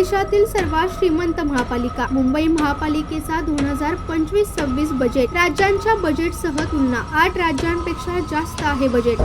देशातील सर्वात श्रीमंत महापालिका. मुंबई महापालिकेचा दोन हजार पंचवीस सव्वीस बजेट राज्यांच्या बजेटसह तुलना. आठ राज्यांपेक्षा जास्त आहे बजेट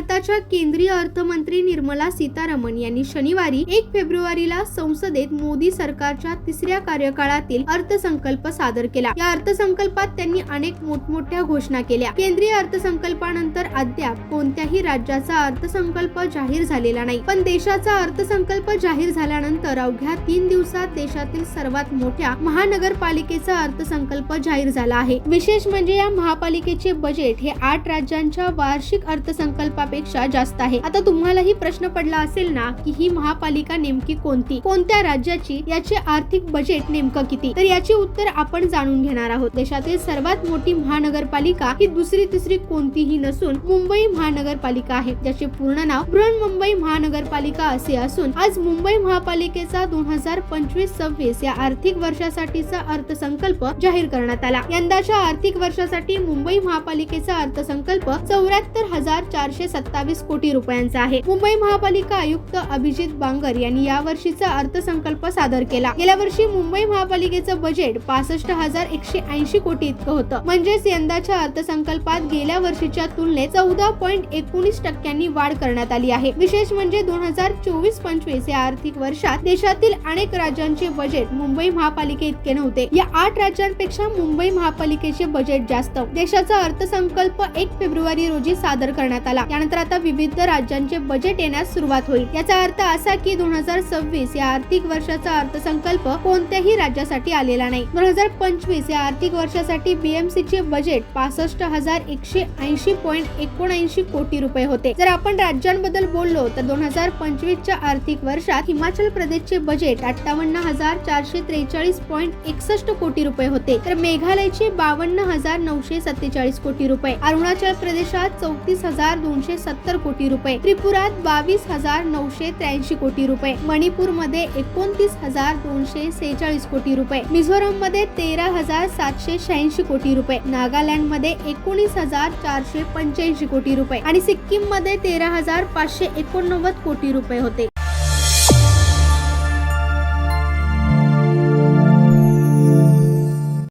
भारताच्या केंद्रीय अर्थमंत्री निर्मला सीतारामन यांनी शनिवारी एक फेब्रुवारीला संसदेत मोदी सरकारच्या तिसऱ्या कार्यकाळातील अर्थसंकल्प सादर केला. या अर्थसंकल्पात त्यांनी अनेक मोठमोठ्या घोषणा केल्या. केंद्रीय अर्थसंकल्पानंतर अद्याप कोणत्याही राज्याचा अर्थसंकल्प जाहीर झालेला नाही. पण देशाचा अर्थसंकल्प जाहीर झाल्यानंतर अवघ्या तीन दिवसात देशातील सर्वात मोठ्या महानगरपालिकेचा अर्थसंकल्प जाहीर झाला आहे. विशेष म्हणजे या महापालिकेचे बजेट हे आठ राज्यांच्या वार्षिक अर्थसंकल्पा अर्थसंकल्पापेक्षा जास्त आहे. आता तुम्हालाही प्रश्न पडला असेल ना की ही महापालिका नेमकी कोणती? कोणत्या राज्याची? याचे आर्थिक बजेट नेमकं किती? तर याचे उत्तर आपण जाणून घेणार आहोत. देशातील सर्वात मोठी महानगरपालिका ही दुसरी तिसरी कोणतीही नसून मुंबई महानगरपालिका आहे. ज्याचे पूर्ण नाव बृहन्मुंबई महानगरपालिका असे असून आज मुंबई महापालिकेचा दोन हजार पंचवीस सव्वीस या आर्थिक वर्षासाठीचा अर्थसंकल्प जाहीर करण्यात आला. यंदाच्या आर्थिक वर्षासाठी मुंबई महापालिकेचा अर्थसंकल्प चौऱ्याहत्तर हजार चारशे सत्तावीस कोटी रुपयांचा आहे. मुंबई महापालिका आयुक्त अभिजित बांगर यांनी या वर्षीचा अर्थसंकल्प सादर केला. गेल्या वर्षी मुंबई महापालिकेचं बजेट पासष्ट हजार एकशे ऐंशी कोटी इतकं होतं. म्हणजेच यंदाच्या अर्थसंकल्पात गेल्या वर्षीच्या तुलनेत चौदा पॉईंट एकोणीस टक्क्यांनी वाढ करण्यात आली आहे. विशेष म्हणजे दोन हजार चोवीस पंचवीस या आर्थिक वर्षात देशातील अनेक राज्यांचे बजेट मुंबई महापालिके इतके नव्हते. या आठ राज्यांपेक्षा मुंबई महापालिकेचे बजेट जास्त. देशाचा अर्थसंकल्प एक फेब्रुवारी रोजी सादर करण्यात आला. त्यानंतर आता विविध राज्यांचे बजेट येण्यास सुरुवात होईल. याचा अर्थ असा की दोन हजार सव्वीस या आर्थिक वर्षाचा अर्थसंकल्प कोणत्याही राज्यासाठी आलेला नाही. दोन हजार पंचवीस या आर्थिक वर्षासाठी बीएमसी चे बजेट पासष्ट हजार एकशे ऐंशी पॉईंट एकोणऐंशी कोटी रुपये होते. जर आपण राज्यांबद्दल बोललो तर दोन हजार पंचवीस च्या आर्थिक वर्षात हिमाचल प्रदेशचे बजेट अठ्ठावन्न हजार चारशे त्रेचाळीस पॉईंट एकसष्ट कोटी रुपये होते. तर मेघालयचे बावन्न हजार नऊशे सत्तेचाळीस कोटी रुपये. अरुणाचल प्रदेशात चौतीस हजार दोनशे सत्तर कोटी रुपये त्रिपुरात बावीस हजार नऊशे त्र्याऐंशी कोटी रुपये मणिपूरमध्ये एकोणतीस हजार दोनशे सेहेचाळीस कोटी रुपये मिझोरममध्ये तेरा हजार सातशे शहाऐंशी कोटी रुपये नागालँडमध्ये एकोणीस हजार चारशे पंच्याऐंशी कोटी रुपये आणि सिक्कीममध्ये तेरा हजार पाचशे एकोणनव्वद कोटी रुपये होते.